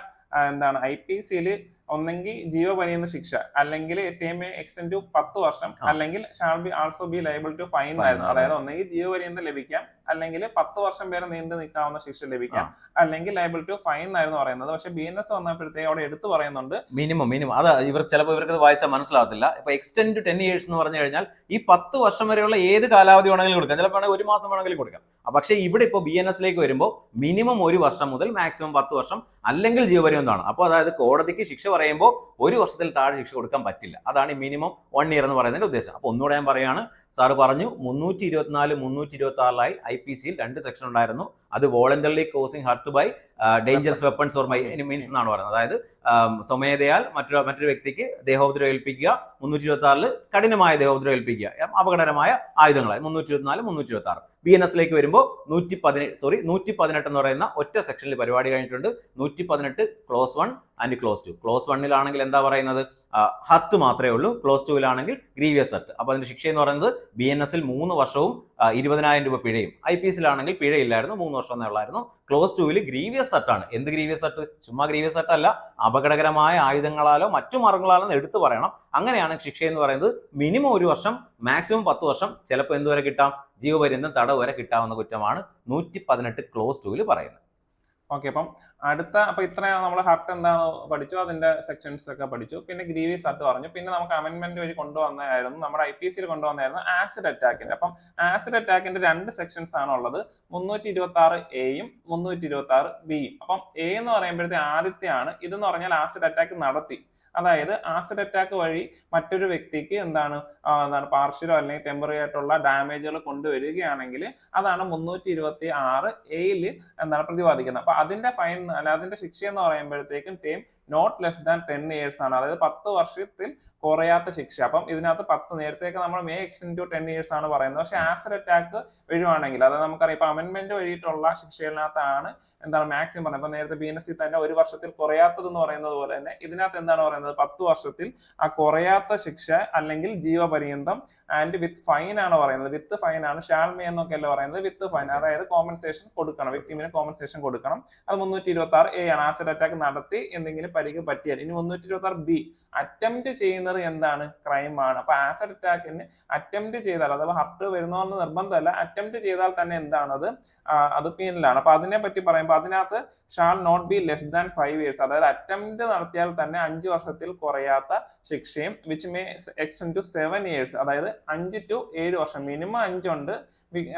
എന്താണ് ഐ പി സിയിൽ ഒന്നെങ്കിൽ ജീവപര്യന്ത ശിക്ഷ അല്ലെങ്കിൽ എക്സ്റ്റെൻഡ് ടു പത്ത് വർഷം അല്ലെങ്കിൽ shall be also be liable to fine ആയിരുന്നു അതെ. അതായത് ഒന്നെങ്കിൽ ജീവപര്യന്തം ലഭിക്കാം അല്ലെങ്കിൽ പത്ത് വർഷം വരെ നീണ്ടു നിൽക്കാവുന്ന ശിക്ഷ ലഭിക്കാം അല്ലെങ്കിൽ ലൈബിൾ ടു ഫൈൻ ആയിരുന്നു പറയുന്നത്. പക്ഷെ ബി എൻ എസ് വന്നപ്പോഴത്തേക്ക് അവിടെ എടുത്തു പറയുന്നുണ്ട് മിനിമം മിനിമം അത് ഇവർ ചിലപ്പോൾ ഇവർക്ക് വായിച്ചാൽ മനസ്സിലാകത്തില്ല. ഇപ്പൊ എക്സ്റ്റെൻഡ് ടെൻ ഇയേഴ്സ് എന്ന് പറഞ്ഞു കഴിഞ്ഞാൽ ഈ പത്ത് വർഷം വരെയുള്ള ഏത് കാലാവധി വേണമെങ്കിലും കൊടുക്കാം. ചിലപ്പോൾ ഒരു മാസം വേണമെങ്കിലും കൊടുക്കാം. പക്ഷേ ഇവിടെ ഇപ്പോൾ ബി എൻ എസിലേക്ക് വരുമ്പോൾ മിനിമം ഒരു വർഷം മുതൽ മാക്സിമം പത്ത് വർഷം അല്ലെങ്കിൽ ജീവപര്യന്തമാണ് അപ്പോൾ അതായത് കോടതിക്ക് ശിക്ഷ പറയുമ്പോൾ ഒരു വർഷത്തിൽ താഴെ ശിക്ഷ കൊടുക്കാൻ പറ്റില്ല. അതാണ് ഈ മിനിമം വൺ ഇയർ എന്ന് പറയുന്നതിന്റെ ഉദ്ദേശം. അപ്പോൾ ഒന്നുകൂടെ ഞാൻ പറയാണ് സാറ് പറഞ്ഞു മുന്നൂറ്റി ഇരുപത്തിനാല് മുന്നൂറ്റി ഇരുപത്തി ആറിലായി ഐ പി സിയിൽ രണ്ട് സെക്ഷൻ ഉണ്ടായിരുന്നു. അത് voluntarily causing hurt by dangerous weapons or by any means എന്നാണ് പറയുന്നത്. അതായത് സ്വമേധയാൽ മറ്റൊരു മറ്റൊരു വ്യക്തിക്ക് ദേഹോപദ്രവം ഏൽപ്പിക്കുക മുന്നൂറ്റി ഇരുപത്തി ആറിൽ കഠിനമായ ദേഹോപദ്രവം ഏൽപ്പിക്കുക അപകടകരമായ ആയുധങ്ങളായി. മുന്നൂറ്റി ഇരുപത്തിനാല് മുന്നൂറ്റി ഇരുപത്തി ആറ് ബി എൻ എസിലേക്ക് വരുമ്പോൾ നൂറ്റി പതിനെട്ട് സോറി നൂറ്റി പതിനെട്ട് എന്ന് പറയുന്ന ഒറ്റ സെക്ഷനിൽ പരിപാടി കഴിഞ്ഞിട്ടുണ്ട്. നൂറ്റി പതിനെട്ട് clause one and clause two. Clause വണ്ണിലാണെങ്കിൽ എന്താ പറയുന്നത്? ഹർട്ട് മാത്രമേ ഉള്ളൂ. ക്ലോസ് ടുവിലാണെങ്കിൽ ഗ്രീവിയസ് ഹത്ത് അപ്പോൾ അതിന്റെ ശിക്ഷ എന്ന് പറയുന്നത് ബി എൻ എസിൽ മൂന്ന് വർഷവും ഇരുപതിനായിരം രൂപ പിഴയും. ഐ പി എസിലാണെങ്കിൽ പിഴയില്ലായിരുന്നു മൂന്ന് വർഷം എന്നുള്ളായിരുന്നു ക്ലോസ് ടുവിൽ ഗ്രീവിയസ് ഹട്ടാണ് എന്ത് ഗ്രീവിയസ് ഹട്ട് ചുമ്മാ ഗ്രീവിയസ് ഹട്ടല്ല അപകടകരമായ ആയുധങ്ങളാലോ മറ്റു മാർഗങ്ങളാലോ എടുത്തു പറയണം. അങ്ങനെയാണ് ശിക്ഷ എന്ന് പറയുന്നത് മിനിമം ഒരു വർഷം മാക്സിമം പത്ത് വർഷം ചിലപ്പോൾ എന്തുവരെ കിട്ടാം? ജീവപര്യന്തം തടവ് വരെ കിട്ടാവുന്ന കുറ്റമാണ് നൂറ്റി പതിനെട്ട് ക്ലോസ് ടുവിൽ പറയുന്നത്. ഓക്കെ അപ്പം അടുത്ത അപ്പൊ ഇത്രയാണ് നമ്മൾ ഹർട്ട് എന്താണ് പഠിച്ചു അതിന്റെ സെക്ഷൻസ് ഒക്കെ പഠിച്ചു. പിന്നെ ഗ്രീവീസ് ഹർട്ട് പറഞ്ഞു. പിന്നെ നമുക്ക് അമെന്റ്മെന്റ് വഴി കൊണ്ടുവന്നായിരുന്നു നമ്മുടെ ഐ പി സിയിൽ കൊണ്ടുവന്നായിരുന്നു ആസിഡ് അറ്റാക്കിന്റെ അപ്പം ആസിഡ് അറ്റാക്കിന്റെ രണ്ട് സെക്ഷൻസ് ആണ് ഉള്ളത്. മുന്നൂറ്റി ഇരുപത്തി ആറ് എയും മുന്നൂറ്റി ഇരുപത്തി ആറ് ബിയും അപ്പം എ എന്ന് പറയുമ്പോഴത്തെ ആദ്യത്തെയാണ്. ഇതെന്ന് പറഞ്ഞാൽ ആസിഡ് അറ്റാക്ക് നടത്തി. അതായത് ആസിഡ് അറ്റാക്ക് വഴി മറ്റൊരു വ്യക്തിക്ക് എന്താണ് എന്താണ് പാർഷ്യലോ അല്ലെങ്കിൽ ടെമ്പററി ആയിട്ടുള്ള ഡാമേജുകൾ കൊണ്ടുവരികയാണെങ്കിൽ അതാണ് മുന്നൂറ്റി ഇരുപത്തി ആറ് എയിൽ എന്താണ് പ്രതിപാദിക്കുന്നത്. അപ്പൊ അതിന്റെ ഫൈൻ അല്ല അതിന്റെ ശിക്ഷ എന്ന് പറയുമ്പോഴത്തേക്കും time not less than ten years ആണ്. അതായത് പത്ത് വർഷത്തിൽ കുറയാത്ത ശിക്ഷ. അപ്പം ഇതിനകത്ത് പത്ത് നേരത്തേക്ക് നമ്മൾ may extend to ten years ആണ് പറയുന്നത്. പക്ഷെ ആസിഡ് അറ്റാക്ക് വരുവാണെങ്കിൽ അതായത് നമുക്കറിയാം ഇപ്പൊ അമെന്റ്മെന്റ് വഴിയിട്ടുള്ള ശിക്ഷകളിനകത്താണ് എന്താണ് മാക്സിമം പറയുന്നത് ഇപ്പൊ നേരത്തെ ബി എൻ എസ് തന്നെ ഒരു വർഷത്തിൽ കുറയാത്തത് എന്ന് പറയുന്നത് പോലെ തന്നെ ഇതിനകത്ത് എന്താണ് പറയുന്നത്? പത്ത് വർഷത്തിൽ ആ കുറയാത്ത ശിക്ഷ അല്ലെങ്കിൽ ജീവപര്യന്തം ആൻഡ് വിത്ത് ഫൈൻ ആണ് പറയുന്നത്. വിത്ത് ഫൈൻ ആണ് ഷാൽമി എന്നൊക്കെ അല്ലേ പറയുന്നത്. വിത്ത് ഫൈൻ അതായത് കോമ്പൻസേഷൻ കൊടുക്കണം. വിക്ടിമിന് കോമ്പൻസേഷൻ കൊടുക്കണം. അത് മുന്നൂറ്റി ഇരുപത്തി ആറ് എ ആണ്. ആസിഡ് അറ്റാക്ക് നടത്തി എന്തെങ്കിലും പരിക്ക് പറ്റിയാൽ. ഇനി മുന്നൂറ്റി ഇരുപത്തി ആറ് ബി അറ്റംപ്റ്റ് ചെയ്യുന്നത് എന്താണ്? ക്രൈം ആണ്. അപ്പൊ ആസിഡ് അറ്റാക്കിന് അറ്റംപ്റ്റ് ചെയ്താൽ അഥവാ ഹർട്ട് വരുന്നതെന്ന് നിർബന്ധമല്ല അറ്റംപ്റ്റ് ചെയ്താൽ തന്നെ എന്താണ് അത്? പീനലാണ് അപ്പൊ അതിനെ പറ്റി പറയുമ്പോൾ അതിനകത്ത് shall not be less than five years അതായത് അറ്റംപ്റ്റ് നടത്തിയാൽ തന്നെ അഞ്ച് വർഷത്തിൽ കുറയാത്ത ശിക്ഷയും which may extend to seven years അതായത് അഞ്ച് ടു ഏഴ് വർഷം. മിനിമം അഞ്ചുണ്ട്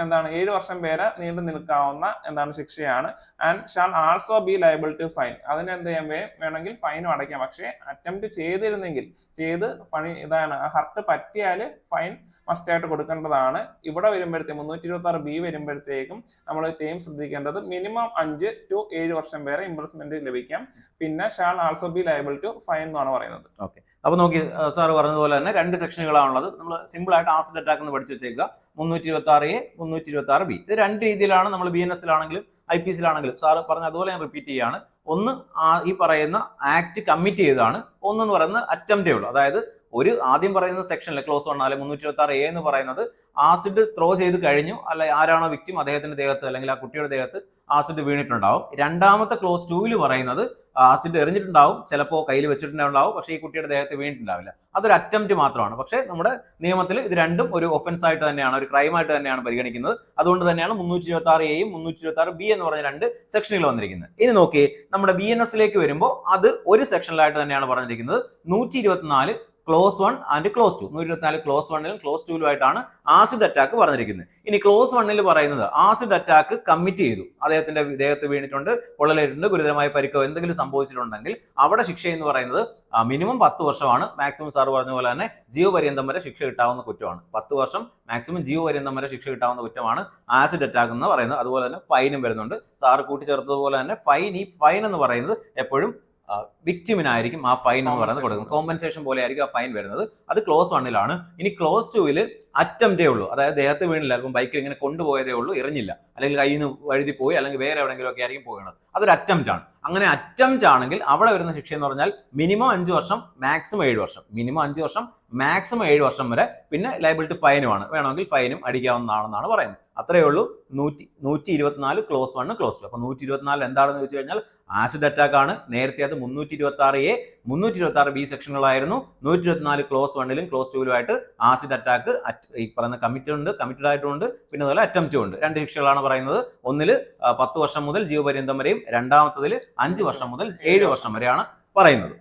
എന്താണ് ഏഴ് വർഷം വരെ നീണ്ടു നിൽക്കാവുന്ന എന്താണ് ശിക്ഷയാണ്. And shall also be liable to fine അതിന് എന്ത് ചെയ്യാൻ വേണമെങ്കിൽ ഫൈനും അടയ്ക്കാം. പക്ഷേ അറ്റംപ്റ്റ് ചെയ്തിരുന്നെങ്കിൽ ചെയ്ത് പണി ഇതാണ് ഹർട്ട് പറ്റിയാൽ ഫൈൻ മസ്റ്റ് ആയിട്ട് കൊടുക്കേണ്ടതാണ്. ഇവിടെ വരുമ്പോഴത്തേക്കും മുന്നൂറ്റി ഇരുപത്തി ആറ് ബി വരുമ്പോഴത്തേക്കും നമ്മൾ ടീം ശ്രദ്ധിക്കേണ്ടത് മിനിമം അഞ്ച് ടു ഏഴ് വർഷം വരെ ഇംപ്രസ്മെന്റ് ലഭിക്കാം. പിന്നെ shall also be liable to fine എന്നാണ് പറയുന്നത്. ഓക്കെ അപ്പൊ നോക്കി സാർ പറഞ്ഞതുപോലെ തന്നെ രണ്ട് സെക്ഷനുകളാണുള്ളത് നമ്മൾ സിമ്പിൾ ആയിട്ട് ആസിഡ് അറ്റാക്ക് എന്ന് പഠിച്ചു വെച്ചേക്കുക. മുന്നൂറ്റി ഇരുപത്തി ആറ് എ മുന്നൂറ്റി ഇരുപത്തി ആറ് ബി. ഇത് രണ്ട് രീതിയിലാണ് നമ്മൾ ബി എൻ എസിലാണെങ്കിലും ഐ പി എസിലാണെങ്കിലും സാറ് പറഞ്ഞ അതുപോലെ ഞാൻ റിപ്പീറ്റ് ചെയ്യാണ്. ഒന്ന് ഈ പറയുന്ന ആക്ട് കമ്മിറ്റ് ചെയ്തതാണ്. ഒന്നെന്ന് പറയുന്നത് അറ്റംപ്റ്റേ ഉള്ളൂ. അതായത് ഒരു ആദ്യം പറയുന്ന സെക്ഷനിൽ ക്ലോസ് വൺ അല്ലെങ്കിൽ മുന്നൂറ്റി ഇരുപത്തി ആറ് എ എന്ന് പറയുന്നത് ആസിഡ് ത്രോ ചെയ്ത് കഴിഞ്ഞു അല്ലെ ആരാണോ വിക്റ്റിം അദ്ദേഹത്തിന്റെ ദേഹത്ത് അല്ലെങ്കിൽ ആ കുട്ടിയുടെ ദേഹത്ത് ആസിഡ് വീണിട്ടുണ്ടാവും. രണ്ടാമത്തെ ക്ലോസ് ടൂവിൽ പറയുന്നത് ആസിഡ് എറിഞ്ഞിട്ടുണ്ടാവും ചിലപ്പോൾ കയ്യിൽ വെച്ചിട്ടുണ്ടാവും പക്ഷേ ഈ കുട്ടിയുടെ ദേഹത്ത് വീണിട്ടുണ്ടാവില്ല. അതൊരു അറ്റംപ്റ്റ് മാത്രമാണ്. പക്ഷേ നമ്മുടെ നിയമത്തിൽ ഇത് രണ്ടും ഒരു ഒഫൻസ് ആയിട്ട് തന്നെയാണ് ഒരു ക്രൈം ആയിട്ട് തന്നെയാണ് പരിഗണിക്കുന്നത്. അതുകൊണ്ട് തന്നെയാണ് മുന്നൂറ്റി ഇരുപത്തി ആറ് എയും മുന്നൂറ്റി ഇരുപത്തി ആറ് ബി എന്ന് പറഞ്ഞ രണ്ട് സെക്ഷനുകൾ വന്നിരിക്കുന്നത്. ഇനി നോക്കി നമ്മുടെ ബി എൻ എസിലേക്ക് വരുമ്പോൾ അത് ഒരു സെക്ഷനിലായിട്ട് തന്നെയാണ് പറഞ്ഞിരിക്കുന്നത്. നൂറ്റി ഇരുപത്തിനാല് clause one and clause two നൂറ്റി ഇരുപത്തിനാല് ക്ലോസ് വണ്ണിലും ക്ലോസ് ടുവിലുമായിട്ടാണ് ആസിഡ് അറ്റാക്ക് പറഞ്ഞിരിക്കുന്നത്. ഇനി ക്ലോസ് വണ്ണിൽ പറയുന്നത് ആസിഡ് അറ്റാക്ക് കമ്മിറ്റ് ചെയ്തു. അദ്ദേഹത്തിന്റെ ദേഹത്ത് വീണിട്ടുണ്ട് പൊള്ളലേറ്റിട്ടുണ്ട് ഗുരുതരമായ പരിക്കോ എന്തെങ്കിലും സംഭവിച്ചിട്ടുണ്ടെങ്കിൽ അവിടെ ശിക്ഷ എന്ന് പറയുന്നത് മിനിമം പത്ത് വർഷമാണ്. മാക്സിമം സാർ പറഞ്ഞ പോലെ തന്നെ ജീവപര്യന്തം വരെ ശിക്ഷ കിട്ടാവുന്ന കുറ്റമാണ്. പത്ത് വർഷം മാക്സിമം ജീവപര്യന്തം വരെ ശിക്ഷ കിട്ടാവുന്ന കുറ്റമാണ് ആസിഡ് അറ്റാക്ക് എന്ന് പറയുന്നത്. അതുപോലെ തന്നെ ഫൈനും വരുന്നുണ്ട്. സാറ് കൂട്ടിച്ചേർത്തതുപോലെ തന്നെ ഫൈൻ ഈ ഫൈൻ എന്ന് പറയുന്നത് എപ്പോഴും വിക്ടിമിനായിരിക്കും ആ ഫൈൻ എന്ന് പറയുന്നത് കൊടുക്കുന്നത്. കോമ്പൻസേഷൻ പോലെ ആയിരിക്കും ആ ഫൈൻ വരുന്നത്. അത് ക്ലോസ് വണ്ണിലാണ് ഇനി ക്ലോസ് ടൂവിൽ അറ്റംപ്റ്റേ ഉള്ളൂ. അതായത് ദേഹത്ത് വീണില്ല അപ്പം ബൈക്കിൽ ഇങ്ങനെ കൊണ്ടുപോയതേ ഉള്ളൂ എറിഞ്ഞില്ല. അല്ലെങ്കിൽ കയ്യിൽ നിന്ന് വഴുതി പോയി അല്ലെങ്കിൽ വേറെ എവിടെയെങ്കിലും ഒക്കെ ആയിരിക്കും പോകുന്നത് അതൊരു അറ്റംപ്റ്റ് ആണ്. അങ്ങനെ അറ്റംപ്റ്റ് ആണെങ്കിൽ അവിടെ വരുന്ന ശിക്ഷ എന്ന് പറഞ്ഞാൽ മിനിമം അഞ്ച് വർഷം മാക്സിമം ഏഴ് വർഷം. മിനിമം അഞ്ച് വർഷം മാക്സിമം ഏഴ് വർഷം വരെ പിന്നെ ലൈബിലിറ്റി ഫൈനുമാണ് വേണമെങ്കിൽ ഫൈനും അടിക്കാവുന്നതാണെന്നാണ് പറയുന്നത്. അത്രയേ ഉള്ളൂ. നൂറ്റി നൂറ്റി ഇരുപത്തിനാല് ക്ലോസ് വൺ ക്ലോസ് ടു അപ്പോൾ നൂറ്റി ഇരുപത്തിനാല് എന്താണെന്ന് വെച്ച് കഴിഞ്ഞാൽ ആസിഡ് അറ്റാക്ക് ആണ്. നേരത്തെ അത് മുന്നൂറ്റി ഇരുപത്തി ആറ് എ മുന്നൂറ്റി ഇരുപത്തി ആറ് ബി സെക്ഷനുകളായിരുന്നു നൂറ്റി ഇരുപത്തിനാല് ക്ലോസ് വണ്ണിലും ക്ലോസ് ടൂവിലുമായിട്ട് ആസിഡ് അറ്റാക്ക് ഈ പറയുന്ന കമ്മിറ്റഡ് ഉണ്ട് കമ്മിറ്റഡ് ആയിട്ടുണ്ട്. പിന്നെ അതുപോലെ അറ്റംപ്റ്റും ഉണ്ട്. രണ്ട് ശിക്ഷകളാണ് പറയുന്നത്. ഒന്നിൽ പത്ത് വർഷം മുതൽ ജീവപര്യന്തം വരെയും രണ്ടാമത്തതിൽ അഞ്ച് വർഷം മുതൽ ഏഴ് വർഷം വരെയാണ് പറയുന്നത്.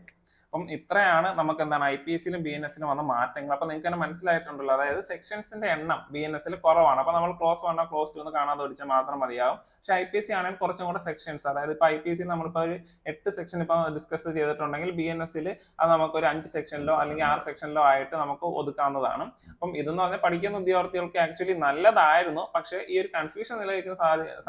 അപ്പം ഇത്രയാണ് നമുക്ക് എന്താണ് ഐ പി എസിലും ബി എൻ എസിലും വന്ന മാറ്റങ്ങൾ. അപ്പൊ നിങ്ങൾക്ക് തന്നെ മനസ്സിലായിട്ടുണ്ടല്ലോ. അതായത് സെക്ഷൻസിന്റെ എണ്ണം ബി എൻ എസിൽ കുറവാണ്. അപ്പൊ നമ്മൾ ക്ലോസ് വണ്ണോ ക്ലോസ് ടു എന്ന് കാണാതെ പഠിച്ചാൽ മാത്രം മതിയാവും. പക്ഷെ ഐ പി എസ് സി ആണെങ്കിൽ കുറച്ചും കൂടെ സെക്ഷൻസ് അതായത് ഇപ്പൊ ഐ പി എസ് സി നമ്മളിപ്പോ ഒരു എട്ട് സെക്ഷൻ ഇപ്പൊ ഡിസ്കസ് ചെയ്തിട്ടുണ്ടെങ്കിൽ ബി എൻ എസിൽ അത് നമുക്ക് ഒരു അഞ്ച് സെക്ഷനിലോ അല്ലെങ്കിൽ ആറ് സെക്ഷനിലോ ആയിട്ട് നമുക്ക് ഒതുക്കാവുന്നതാണ്. അപ്പം ഇതെന്ന് പറഞ്ഞാൽ പഠിക്കുന്ന ഉദ്യോഗാർത്ഥികൾക്ക് ആക്ച്വലി നല്ലതായിരുന്നു. പക്ഷെ ഈ ഒരു കൺഫ്യൂഷൻ നിലനിൽക്കുന്ന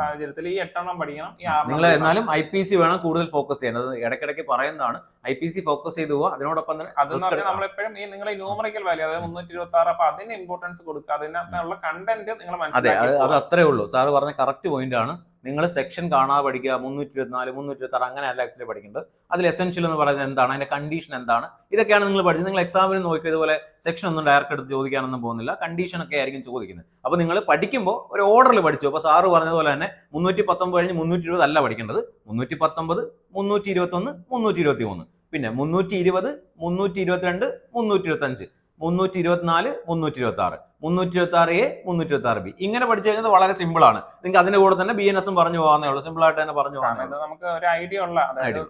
സാഹചര്യത്തിൽ ഈ എട്ടെണ്ണം പഠിക്കണം ഈ ആറ് നിങ്ങൾ. എന്നാലും ഐ പി എസ് സി വേണം കൂടുതൽ ഫോക്കസ് ചെയ്യേണ്ടത് ഇടയ്ക്കിടയ്ക്ക് പറയുന്നതാണ്. I P S C focus ചെയ്തു പോവുക അതിനോടൊപ്പം തന്നെ അതെന്ന് പറഞ്ഞാൽ എപ്പോഴും ഈ നിങ്ങളെ ന്യൂമറിക്കൽ വാല്യൂ അതായത് മുന്നൂറ്റി ഇരുപത്തി ആറ് അപ്പൊ അതിന് ഇമ്പോർട്ടൻസ് കൊടുക്കുക. അതിനകത്തുള്ള കണ്ടന്റ് നിങ്ങൾ അതെ അത് മനസ്സിലാക്കി അത് അത്രേ ഉള്ളൂ. സാറ് പറഞ്ഞ കറക്റ്റ് പോയിന്റ് ആണ്. നിങ്ങൾ സെക്ഷൻ കാണാ പഠിക്കുക മുന്നൂറ്റി ഇരുപത്തിനാല് മുന്നൂറ്റി ഇരുപത്തി ആറ് അങ്ങനെ അല്ല ആക്ച്വലി പഠിക്കേണ്ടത്. അതിൽ എസെൻഷ്യൽ എന്ന് പറയുന്നത് എന്താണ്? അതിന്റെ കണ്ടീഷൻ എന്താണ്? ഇതൊക്കെയാണ് നിങ്ങൾ പഠിച്ചത്. നിങ്ങൾ എക്സാമിന് നോക്കി ഇതുപോലെ സെക്ഷൻ ഒന്നും ഡയറക്റ്റ് എടുത്ത് ചോദിക്കാനൊന്നും പോകുന്നില്ല. കണ്ടീഷൻ ഒക്കെ ആയിരിക്കും ചോദിക്കുന്നത്. അപ്പോൾ നിങ്ങൾ പഠിക്കുമ്പോൾ ഒരു ഓർഡറിൽ പഠിച്ചു. അപ്പോൾ സാറ് പറഞ്ഞതുപോലെ തന്നെ മുന്നൂറ്റി പത്തൊമ്പത് കഴിഞ്ഞ് മുന്നൂറ്റി ഇരുപത് അല്ല പഠിക്കേണ്ടത്. മുന്നൂറ്റി പത്തൊമ്പത് മുന്നൂറ്റി ഇരുപത്തൊന്ന് മുന്നൂറ്റി ഇരുപത്തി മൂന്ന് പിന്നെ മുന്നൂറ്റി ഇരുപത് മുന്നൂറ്റി ഇരുപത്തിരണ്ട് മുന്നൂറ്റി ഇരുപത്തി അഞ്ച് മുന്നൂറ്റി ഇരുപത്തിനാല് മുന്നൂറ്റി ഇരുപത്തി ആറ് മുന്നൂറ്റി ഇരുപത്തി ആറ് എ മുന്നൂറ്റി ഇരുപത്തി ആറ് ബി. ഇങ്ങനെ പഠിച്ചു കഴിഞ്ഞാൽ വളരെ സിമ്പിൾ ആണ്. നിങ്ങൾക്ക് അതിന്റെ കൂടെ തന്നെ ബി എൻ എസും പറഞ്ഞു പോകാന്നേ ഉള്ളൂ. സിമ്പിൾ ആയിട്ട് തന്നെ പറഞ്ഞു പോകാൻ നമുക്ക് ഒരു ഐഡിയ ഉള്ള.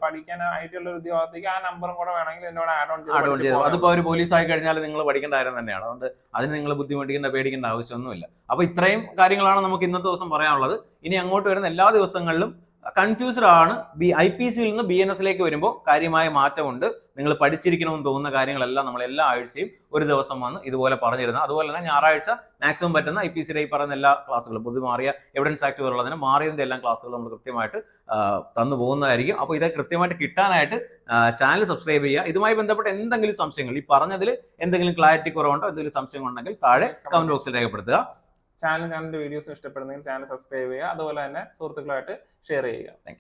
പഠിക്കാൻ ഐഡിയ ഉള്ള ഉദ്യോഗാർത്ഥിക്ക് ആ നമ്പറും കൂടെ വേണമെങ്കിൽ എന്നോട് ആഡ് ഓൺ ആഡ് ഓൺ ചെയ്തു. അതിപ്പോ ഒരു പോലീസ് ആയി കഴിഞ്ഞാൽ നിങ്ങൾ പഠിക്കേണ്ട കാര്യം തന്നെയാണ്. അതുകൊണ്ട് അതിന് നിങ്ങൾ ബുദ്ധിമുട്ടിക്കേണ്ട പേടിക്കേണ്ട ആവശ്യമൊന്നുമില്ല. അപ്പൊ ഇത്രയും കാര്യങ്ങളാണ് നമുക്ക് ഇന്നത്തെ ദിവസം പറയാനുള്ളത്. ഇനി അങ്ങോട്ട് വരുന്ന എല്ലാ ദിവസങ്ങളിലും കൺഫ്യൂസ്ഡ് ആണ്. ബി ഐ പി സിയിൽ നിന്ന് ബി എൻ എസിലേക്ക് വരുമ്പോൾ കാര്യമായ മാറ്റമുണ്ട്. നിങ്ങൾ പഠിച്ചിരിക്കണമെന്ന് തോന്നുന്ന കാര്യങ്ങളെല്ലാം നമ്മൾ എല്ലാ ആഴ്ചയും ഒരു ദിവസം വന്ന് ഇതുപോലെ പറഞ്ഞിരുന്നത് അതുപോലെ തന്നെ ഞായറാഴ്ച മാക്സിമം പറ്റുന്ന ഐ പി സിയുടെ ഈ പറയുന്ന എല്ലാ ക്ലാസ്സുകളും പുതിയ മാറിയ എവിഡൻസ് ആക്ട് പോലുള്ളതിന് മാറിയതിന്റെ എല്ലാ ക്ലാസ്സുകളും നമ്മൾ കൃത്യമായിട്ട് തന്നു പോകുന്നതായിരിക്കും. അപ്പോൾ ഇത് കൃത്യമായിട്ട് കിട്ടാനായിട്ട് ചാനൽ സബ്സ്ക്രൈബ് ചെയ്യുക. ഇതുമായി ബന്ധപ്പെട്ട എന്തെങ്കിലും സംശയങ്ങൾ ഈ പറഞ്ഞതിൽ എന്തെങ്കിലും ക്ലാരിറ്റി കുറവുണ്ടോ എന്തെങ്കിലും സംശയം ഉണ്ടെങ്കിൽ താഴെ കമന്റ് ബോക്സിൽ രേഖപ്പെടുത്തുക. ചാനൽ ചാനലിന്റെ വീഡിയോസ് ഇഷ്ടപ്പെടുന്നെങ്കിൽ ചാനൽ സബ്സ്ക്രൈബ് ചെയ്യുക. അതുപോലെ തന്നെ സുഹൃത്തുക്കളായിട്ട് ഷെയർ ചെയ്യുക.